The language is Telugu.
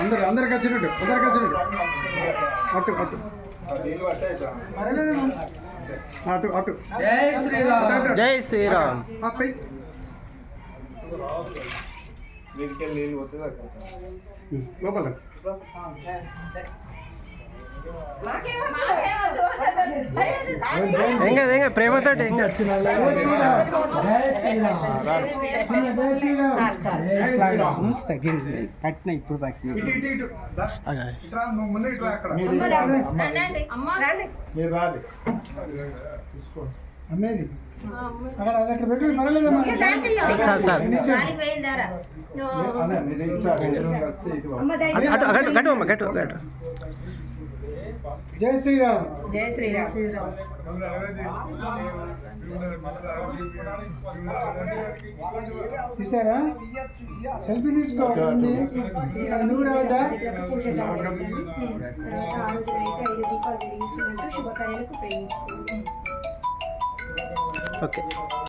అందరు అందరికి వచ్చినట్టు అందరికి వచ్చినట్టు. అటు అటు. అటు అటు. జై శ్రీరామ్. జై శ్రీరామ్. లోపల. ఏం కాదు ఏం కాదు ప్రేమతోటి ఏం కాదు తగ్గింది. కట్టిన ఇప్పుడు పట్టిన ఇటు ఇటు ఇటు. దా. అగా. ఇట్రా, నువ్వు ముందు ఇట్రా అక్కడ. మీరు రాదు అమ్మేది. అక్కడ అది అక్కడ పెట్టు పర్వాలేదమ్మా చాలు చాలు. అటు గట్టు గట్టు అమ్మ గట్టు గట్టు జై శ్రీరామ్ జై శ్రీరామ్ తీసారా సెల్ఫీ తీసుకోవాలి నువ్వు రావద్దా శుభకార్యాలకు ప్రేమించుకోండి ఓకే